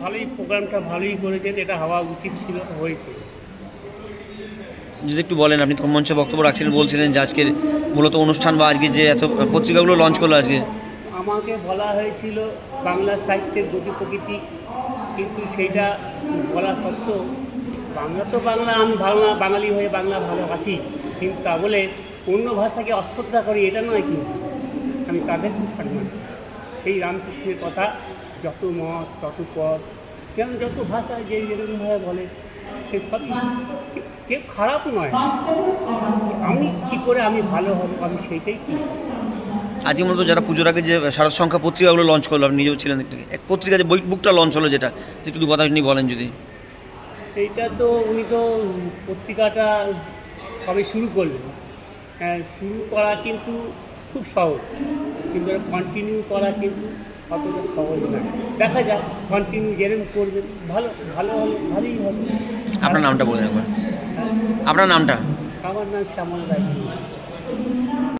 ভালোই প্রোগ্রামটা ভালোই করেছেন এটা হওয়া উচিত ছিল হয়েছে। যদি একটু বলেন আপনি তখন মঞ্চে বক্তব্য রাখছিলেন বলছিলেন যে আজকের মূলত অনুষ্ঠান বা আজকে যে এত পত্রিকাগুলো লঞ্চ করল আজকে। আমাকে বলা হয়েছিল বাংলা সাহিত্যের গতি প্রকৃতি কিন্তু সেইটা বলা সত্ত্বেও বাংলা তো বাংলা, আমি বাংলা, বাঙালি হয়ে বাংলা ভালোবাসি। কিন্তু তা বলে অন্য ভাষাকে অশ্রদ্ধা করি, এটা নয় কিন্তু। আমি তাদেরকে সম্মান। সেই রামকৃষ্ণের কথা, যত মত, তত পথ কেন যত ভাষা যে যেরকমভাবে বলে, সে সবই কেউ খারাপ নয়। আমি কি করে আমি ভালো হব, আমি সেইটাই করি। আজকে মূলত যারা পুজোর আগে যে শারদ সংখ্যা পত্রিকাগুলো লঞ্চ করল, আপনি নিজেও ছিলেন এক পত্রিকা যে বই বুকটা লঞ্চ হলো যেটা, একটু দু কথা আপনি বলেন যদি। এইটা তো উনি তো পত্রিকাটা কবে শুরু করলেন। হ্যাঁ শুরু করা কিন্তু খুব সহজ। কিন্তু কন্টিনিউ করা কিন্তু অতটা সহজ নয়। দেখা যাক কন্টিনিউ যেরকম করবেন ভালো ভালো ভালোই হবে। আপনার নামটা বলে একবার। আপনার নামটা? আমার নাম শ্যামল রায়।